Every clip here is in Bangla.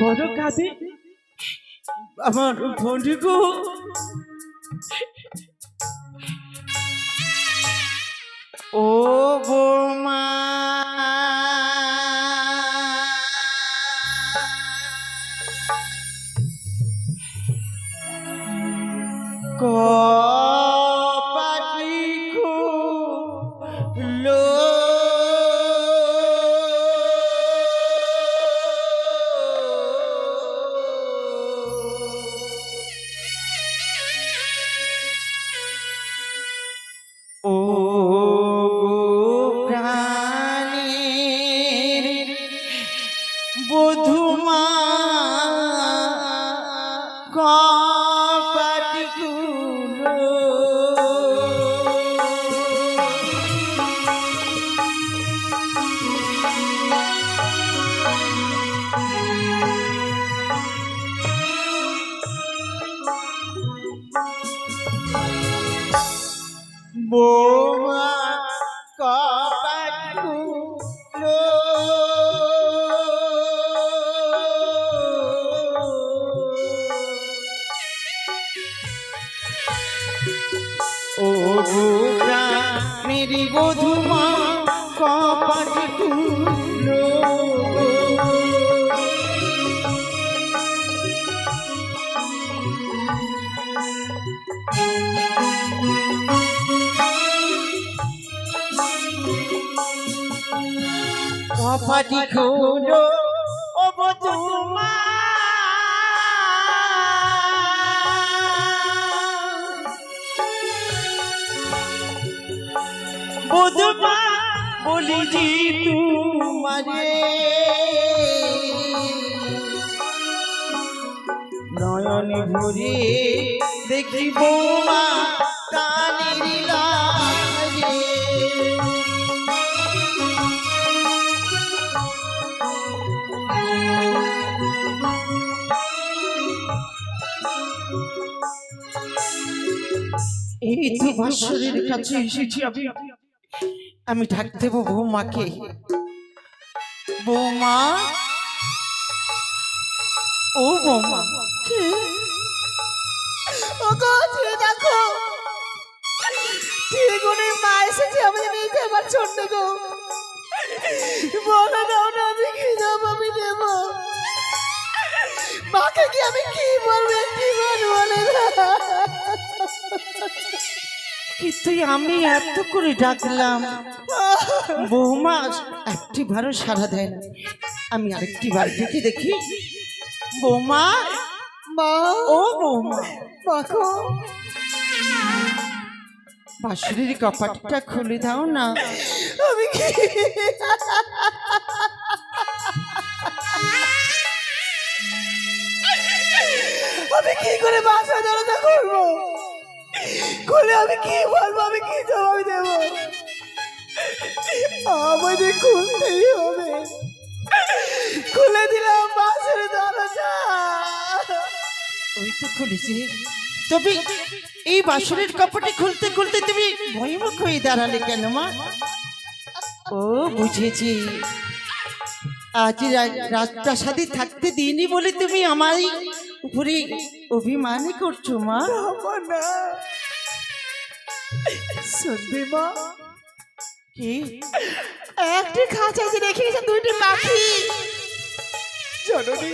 বড় কাঁদে আমার বোন গো ও বৌমা। কানের লাগে এই তো কাছে এসেছি আমি। আমি ডাক দেব বৌমাকে। বৌমা? ও বৌমা। ছেড়ে দেখো। ছেলেগুনের মা এসেছে আমাদের নিয়ে যাবার জন্য গো। বলো দাও না আমি কি যাব আমি দেব মাকে কি আমি কি বলব একটি বার বলে কিন্তু আমি এত করে ডাকলাম। বৌমা, একটি বারও সারা দেয় না আমি আরেকটি বার ডেকে দেখি। বৌমা মা ও বৌমা কপাটটা খুলে দাও না। আমি কি? আমি কি করে বাসা করব? খুলে আমি কি বলব? আমি কি জবাব দেবো? আমাদের খুলতেই হবে। খুলে দিলাম বাসের দরজা। তো খুলেছে। তবে এই বাসনের কপটে খুলতে খুলতে তুমি ভয়মুখ হয়ে দাঁড়ালে কেন মা? ও বুঝেছি। আজ রাজপ্রাসাদে থাকতে দিইনি বলে তুমি আমার উপরে অভিমানই করছ মা? শুনবি মা? কি? একটি খাঁচায় যে রেখে গেছে দুইটি পাখি। জননী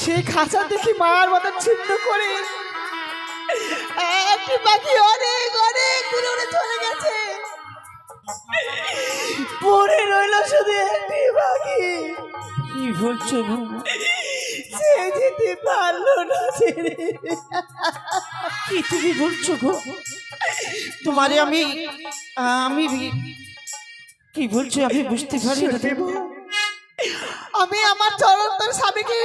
সেই খাঁচা দেখি মার মতন ছিন্ন করে একটি পাখি অনেক অনেক দূরে উড়ে চলে গেছে। পড়ে রইল শুধু একটি পাখি। কি বলছো? সে যেতে পারল না ছেড়ে। কি তুমি বলছো গো? তোমারে আমি আমি কি বলছো আমি বুঝতে পারি না দেব আমি আমার চরন্তর স্বামীকে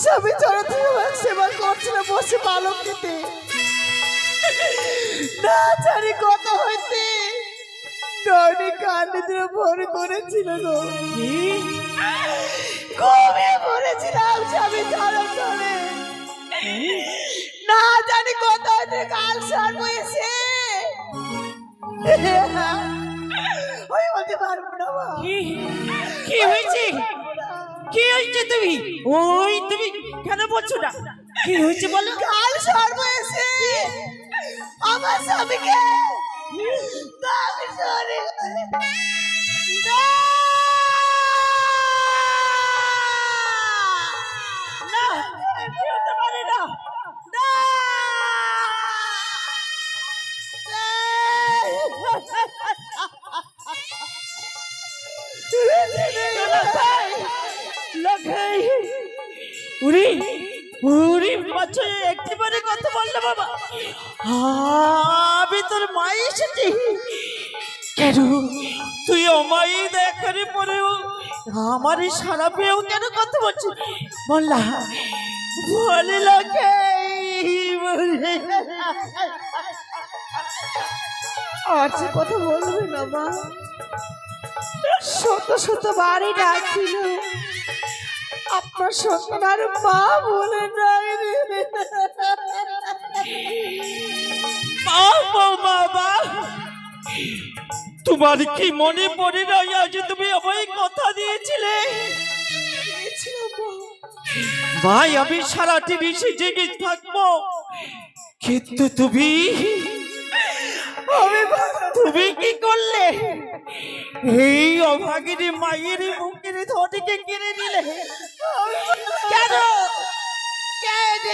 স্বামী চরন্তর সেবা করছিল বসে পালক দিতে না জানি কত হইতে। নয়নি কান্দিতে ভর করেছিল গো? ঘুমিয়ে পড়েছিলাম স্বামী চরন্তরে না জানি কত হইতে কাল সর্ব এসে। ওই বলতে পারব না মা। কি? কি হয়েছে? কি হয়েছে তুমি? ওই তুমি কেন বলছো না? কি হয়েছে বলো? কাল সর্ব এসে আমার স্বামীকে দাবি সরে না উরি উরি বাচ্চা একটিবারে কথা বললে বাবা। আমি তোর মাই এসেছি। কেন? তুই আমায় দেখারে পরেও আমার সারা পেয়েও কেন কথা বলছিস বললা বলে লোকে আর যে কথা বলবে না মা। শত শত বাড়ি ডাকছিল। আপনার সন্তান আর মা বলে বাবা তোমার কি মনে পড়ে না আজ তুমি আমায় কথা দিয়েছিলে? ভাই আমি সারাটি নিশে জেগে থাকব। কিন্তু তুমি তুমি কি করলে? এই অভাগিনী মায়ের মুখের ধটিকে কিনে নিলে। কেন? কেন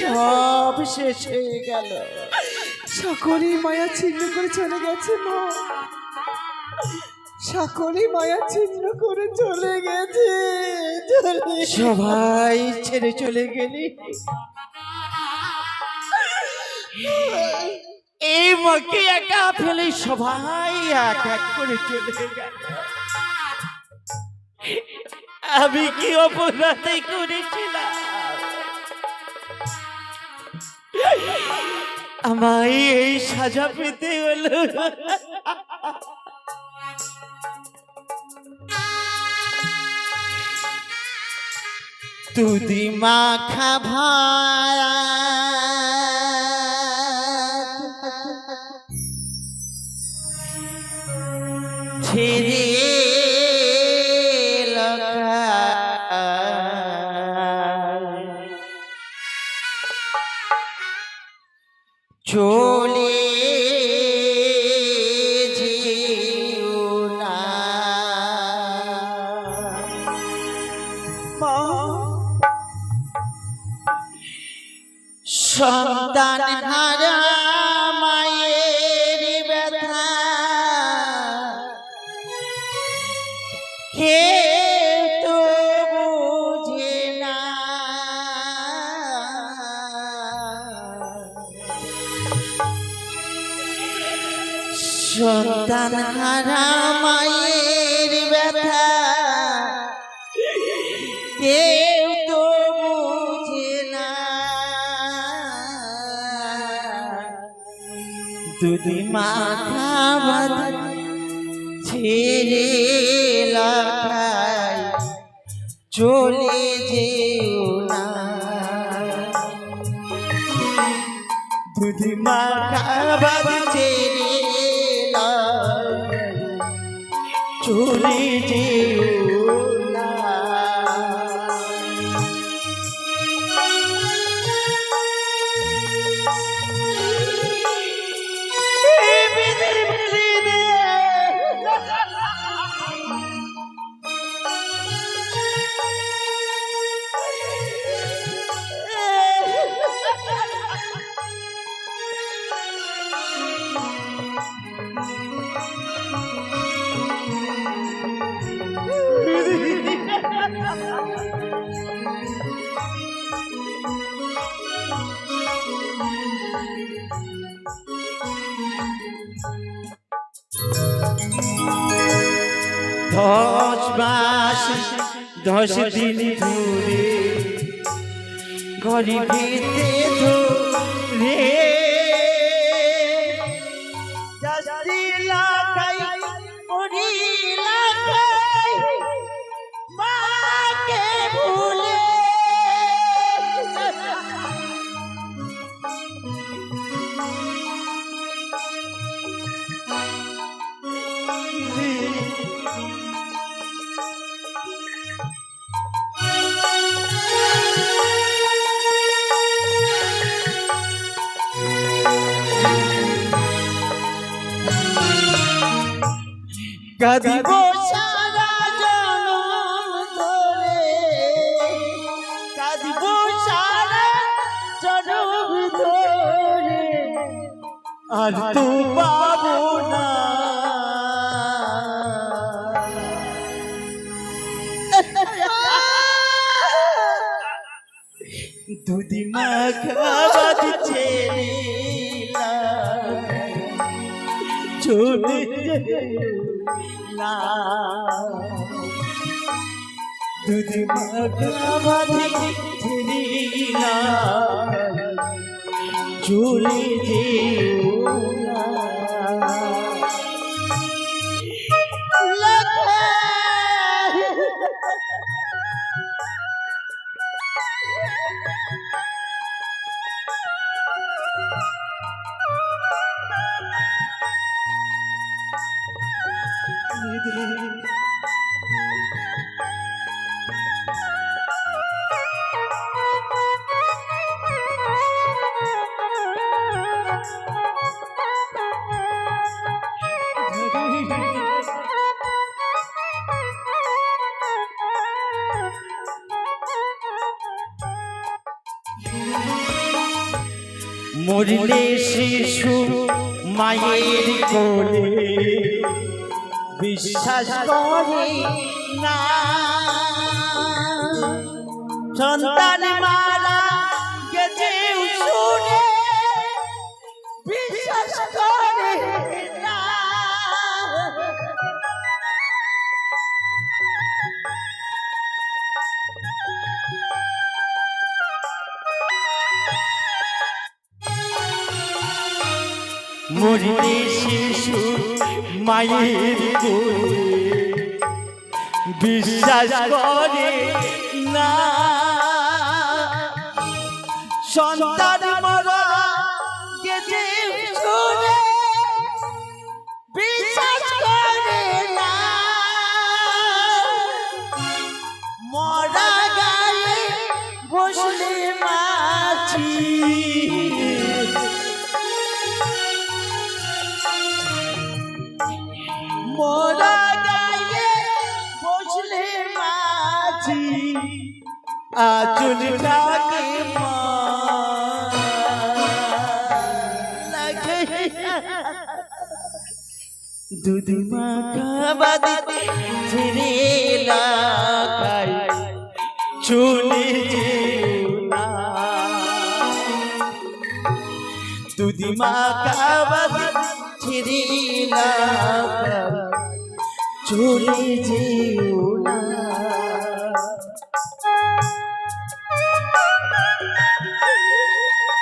সব শেষ হয়ে গেল। সকলেই মায়া ছিন্ন করে চলে গেছে, মা। সকলেই মায়া ছিন্ন করে চলে গেছে সবাই ছেড়ে চলে গেলি। এই মাকে একা ফেলে সবাই এক এক করে চলে গেল। আমি কি অপরাধে করেছিলাম? আমায় এই সাজা পেতে হলো। তুদি মাখা ভাত ছেড়ে দুদি মাথা বাঁধা ছেড়ে লাগাই চলে যেও না। দুদি মাথা বাঁধা ছেড়ে চলে যেও দশ মাস দশ দিন ধরে গরিবেতে ধরে কাঁদিব। সারা জনম ধরে কাঁদিব সারা জনম ধরে আর তো পাবো না। দুদি মাখা দিচ্ছে চলে না। দুধ মাখা দিচ্ছে মায়ের দুধ মাখা বাদে ছেড়ে লাগাই চলে দুধ মাখা বাদে ছেড়ে লাগাই চলে যেও না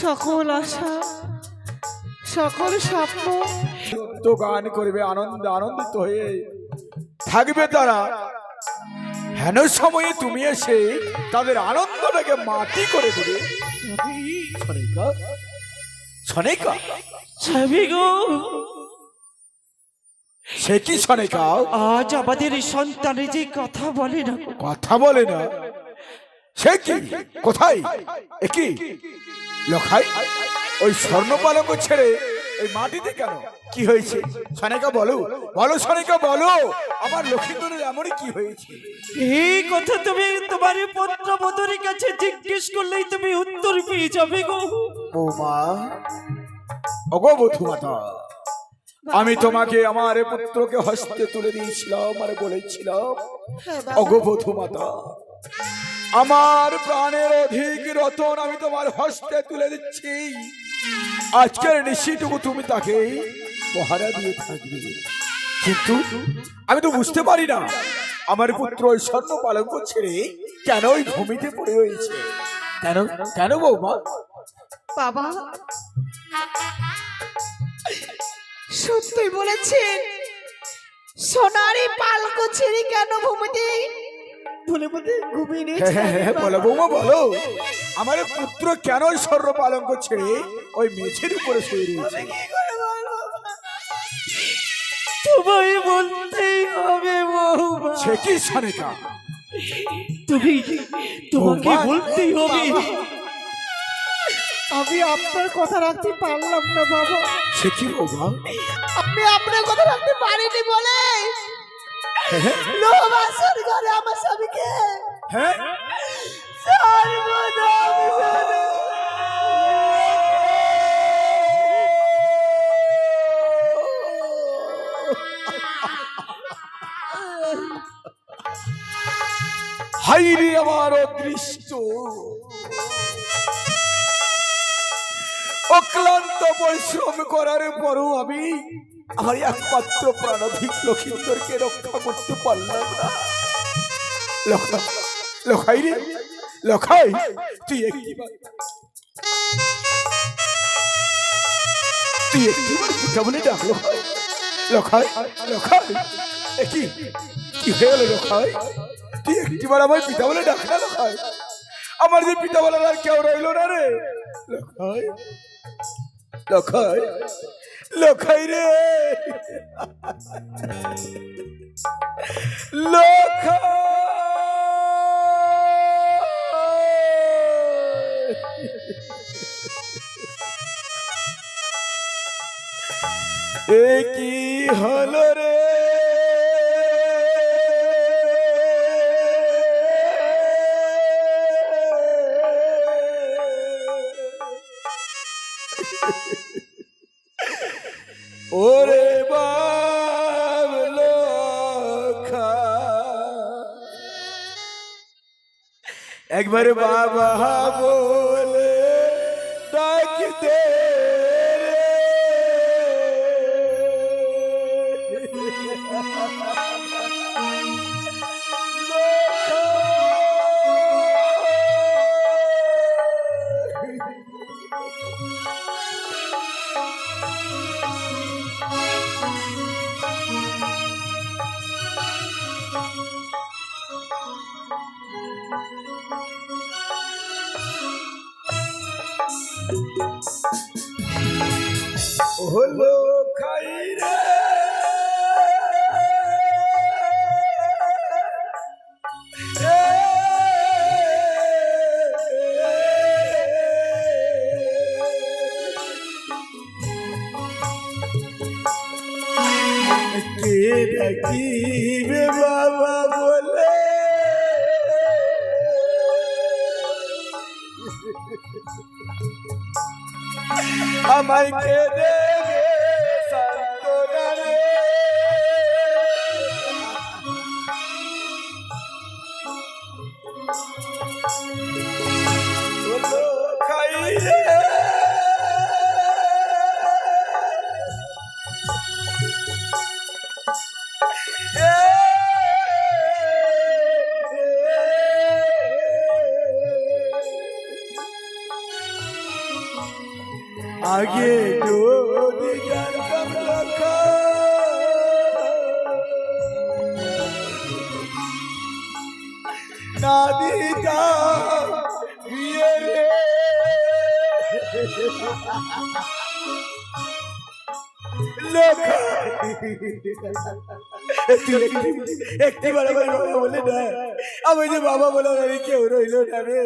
সকল আশা সকল স্বপ্ন। গান করবে আনন্দ আনন্দিত হয়ে থাকবে তারা। হেন সময়ে তুমি এসে তাদের আনন্দটাকে মাটি করে দেবে। সরেকা, সনেকা। স্বামী গো সে কি সনেকা আজ আমাদের এই সন্তানের যে কথা বলে না। কথা বলে না? সে কি? কোথায়? একই লখাই? ওই স্বর্ণ পালঙ্ক ছেড়ে এই মাটিতে কেন? কি হয়েছে? সনেকা বলো। বলো সনেকা বলো। আমার লক্ষ্মীন্দরের এমনই কি হয়েছে? এই কথা তুমি তোমার পুত্র বধুরীর কাছে জিজ্ঞেস করলেই তুমি উত্তর পেয়ে যাবে গো। বৌমা অগো আমি তোমাকে আমার পুত্রকে হস্তে তুলে দিয়েছিলাম আর বলেছিলাম অগো বধুমাতা আমার প্রাণের অধিক রতন আমি তোমার হস্তে তুলে দিচ্ছি। আজকের নিশ্চিটুকু তুমি তাকে পহারা দিয়ে থাকবে। কিন্তু আমি তো বুঝতে পারি না আমার পুত্র ওই স্বর্ণ পালঙ্ক ছেড়ে কেন ওই ভূমিতে পড়ে রয়েছে? কেন কেন বৌমা? বাবা সত্যই বলেছেন। সোনারি পালক ছেড়ে কেন ভূমিতে? বলে বলে ঘুমিয়ে হ্যাঁ, হ্যাঁ, হ্যাঁ, বলো বৌমা বলো। আমার পুত্র কেন স্বর্ণ পালঙ্ক ছেড়ে ওই মেঝের উপরে শুয়ে রয়েছে? তোমায় বলতেই হবে বৌমা। সে কি সনেকা? তুমি তোমাকে বলতেই হবে। আমি আপনার কথা রাখতে পারলাম না বাবা। সে কি বৌমা আমি আপনার কথা রাখতে পারিনি বলে। ঘরে আমার স্বামীকে। হ্যাঁ? হাইরে আমার অদৃষ্ট। অক্লান্ত পরিশ্রম করার পরও আমি আমার একমাত্র প্রাণাধিক লক্ষিন্দরকে রক্ষা করতে পারলাম না। লখা লখাই রে, লখাই, তুই তুই একটিবার বলে ডাক, লখাই লখাই লখাই, এ কি কি হয়ে গেল লখাই? তুই একটিবার আমার পিতা বলে ডাক না, লখাই। আমার যে পিতা বলার আর কেউ রইল না রে। লখাই লখাই লখাই রে লখাই এ কি হলো রে একবার বাবা বলে হলো খাই রে যে বাবা বলে আমি কেউ রইল না রে।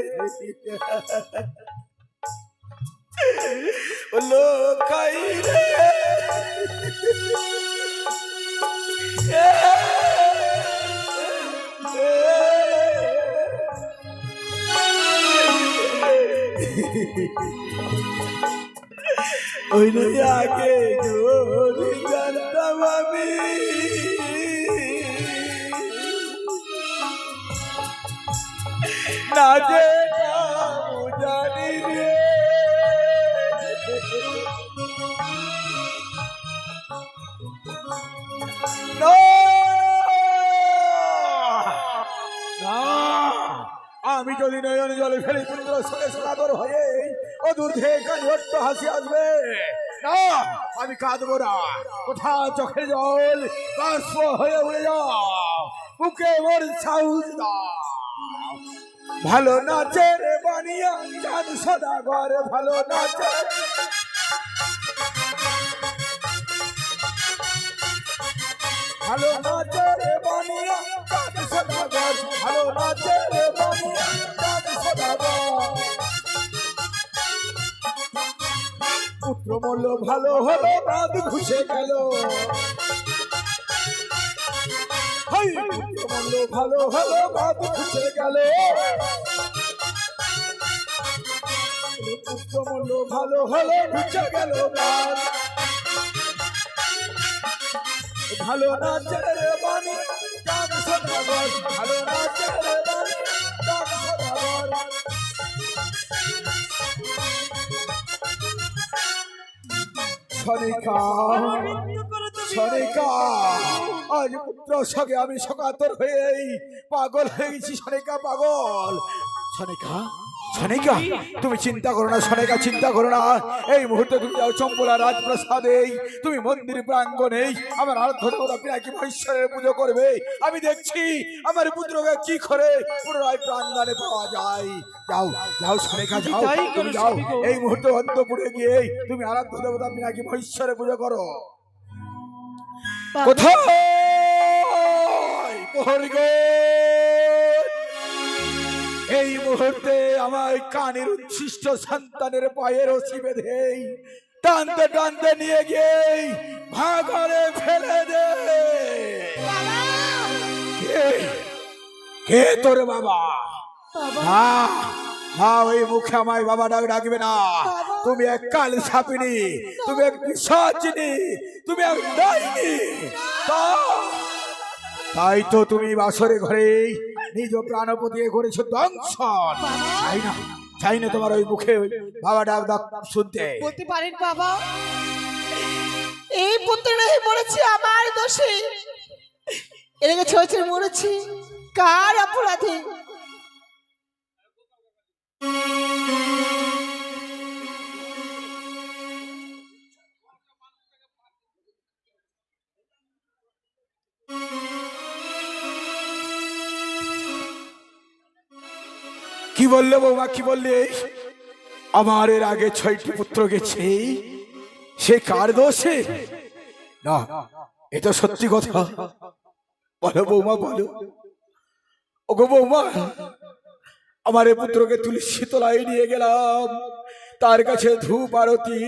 লোকাই রে। ওই আগে আমি যদি নয়ন জলে ফেলি, পুত্র সঙ্গে সনাতর হয়ে ও দূর থেকে হাসি আসবে। না, আমি কাঁদবো না। কোথাও চোখের জল? বাষ্প হয়ে উড়ে যাও। বুকে মোর সাউজ দাও। ভালো নাচে রে বানিয়া চাঁদ সদাগর, ভালো নাচে। ভালো নাচে রে বানিয়া চাঁদ সদাগর, ভালো নাচে রে বানিয়া চাঁদ সদাগর। পুত্র মূল্য ভালো হলো রাত ঘুষে গেল। ভালো গেল। ভালো গেল ভালো না ছেড়ে বানি চাঁদ সদাগর ভালো না ছেড়ে বানি চাঁদ সদাগর সনিকা সনিকা আজ পুত্র সঙ্গে আমি সকাতর পাগল হয়ে গেছি সনিকা পাগল। সনিকা সনিকা তুমি চিন্তা করো না সনিকা চিন্তা করো না। এই মুহূর্তে তুমি যাও তুমি মন্দির আমার আরাধ্য দেবতা পিনাকি মহেশ্বরের পুজো করবে। আমি দেখছি আমার পুত্রকে কি করে পুনরায় প্রাঙ্গণে পাওয়া যায়। যাও যাও সনিকা যাও তুমি যাও। এই মুহূর্তে অন্তপুরে গিয়ে তুমি আরাধ্য দেবতা পিনাকি মহেশ্বরের পুজো করো। কোথায়? এই মুহূর্তে আমার কানের উচ্ছিষ্ট সন্তানের পায়ের রশি বেঁধে টানতে টানতে নিয়ে গিয়ে ভাগরে ফেলে দে। কে? তোর বাবা? না না ওই মুখে আমায় বাবা ডাক ডাকবে না। তুমি এক কাল সাপিনি তুমি এক পিসাচিনি তুমি এক ডাইনি তাই তো তুমি বাসরে ঘরে নিজ প্রাণপতি করেছ দংশন। চাই না? চাই না তোমার ওই মুখে বাবা ডাক ডাক শুনতে? বলতে পারেন বাবা এই পুত্র মরেছি আমার দোষে। এলাকা ছেড়ে মরেছি কার অপরাধে? বললে বৌমা, কি বললে? আমার এর আগে ছয়টি পুত্র গেছে। সে কার দোষে? না, এ তো সত্যি কথা। বলো বৌমা, বলো। ওগো বৌমা, আমার এ পুত্রকে তুলি শীতলায় নিয়ে গেলাম। তার কাছে ধূপ, আরতি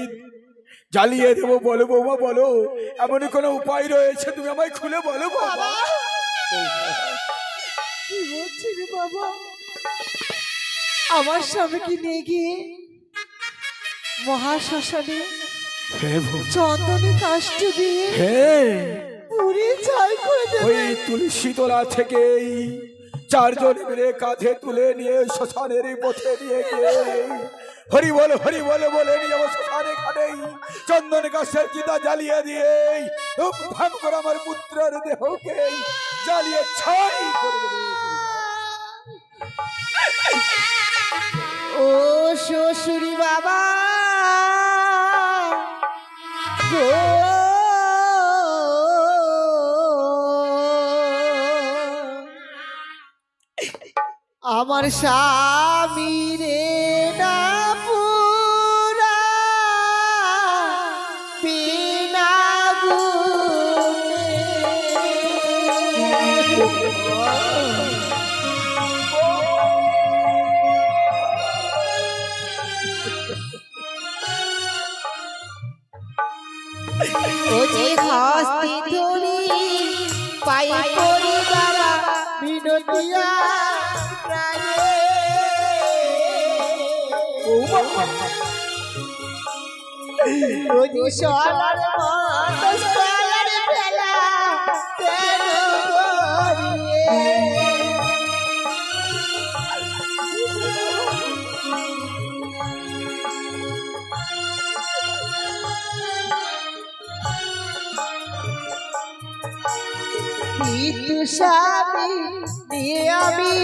জ্বালিয়ে দেবো। বলো বৌমা, বলো। এমনই কোনো উপায় রয়েছে? তুমি আমায় খুলে বলো বাবা বাবা? আমার স্বামীকে নিয়ে গিয়ে মহাশ্মশানে। চন্দনে কাষ্ট দিয়ে পুরে ছাই করে ওই তুলসী তোলা থেকেই চারজন মিলে কাঁধে তুলে নিয়ে শ্মশানের পথে নিয়ে গিয়ে হরি বল হরি বলে বলে নিয়ে শ্মশানে খানেই চন্দন গাছের চিতা জ্বালিয়ে দিয়ে ধূমধাম করে আমার পুত্রের দেহকে জ্বালিয়ে ছাই করে। ও শ্বশুরি বাবা গো। আমার স্বামী ও যে সলার মতো ফেলা কেন করিয়ে স্বামী নিয়ে আমি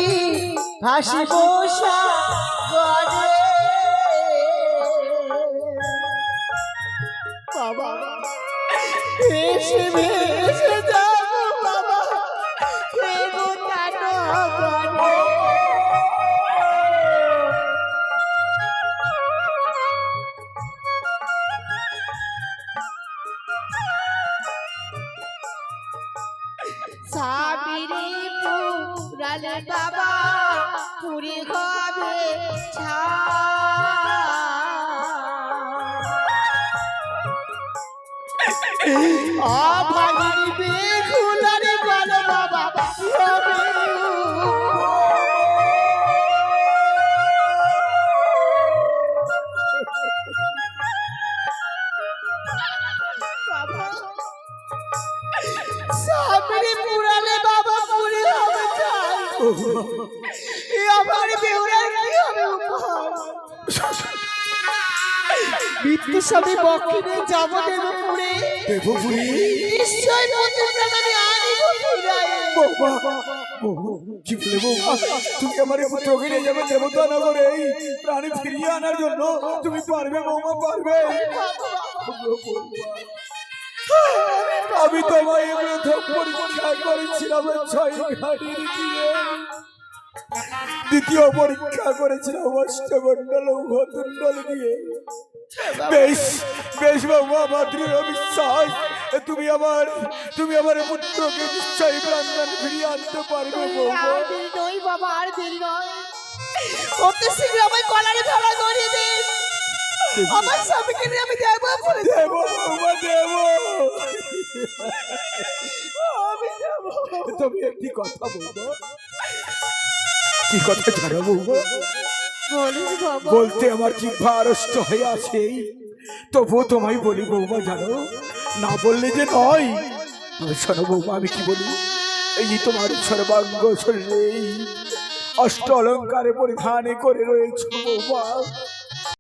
হাসি বসা Eşimi. বক্ষিনে যাব দেব পুরে দেবপুরী নিশ্চয় নতুন প্রাণ আমি আনিব ফিরাই কি বলে তুমি আমার পুত্রকে নিয়ে যাবে দেবতা নগরে এই প্রাণী ফিরিয়ে আনার জন্য তুমি পারবে বৌমা পারবে। আমি তোমায় পরীক্ষা করেছিলাম ছয় ঘাটির তীরে দ্বিতীয় পরীক্ষা করেছিলাম অষ্টমণ্ডল ভতুণ্ডল দিয়ে বেশ বেশ বাবা আমার দৃঢ় বিশ্বাস। তুমি আমার তুমি আমার পুত্রকে নিশ্চয়ই প্রাণদান ফিরিয়ে আনতে পারবে আর দেরি নয় বাবা আর দেরি নয়। অতি শীঘ্র আমায় কলারে ধরা ধরিয়ে দিন আমার স্বামীকে নিয়ে আমি দেব বলে দেব। বৌমা দেব। আমি যাব তুমি একটি কথা বলব কি কথা জানো বৌমা বলিস বাবা। বলতে আমার জিহ্বা আড়ষ্ট হয়ে আছে। তবুও তোমায় বলি বৌমা জানো না বললে যে নয়। শোনো বৌমা আমি কি বলি? এই তোমার সর্বাঙ্গ শরীরে অষ্ট অলঙ্কারে পরিধানে করে রয়েছে বৌমা।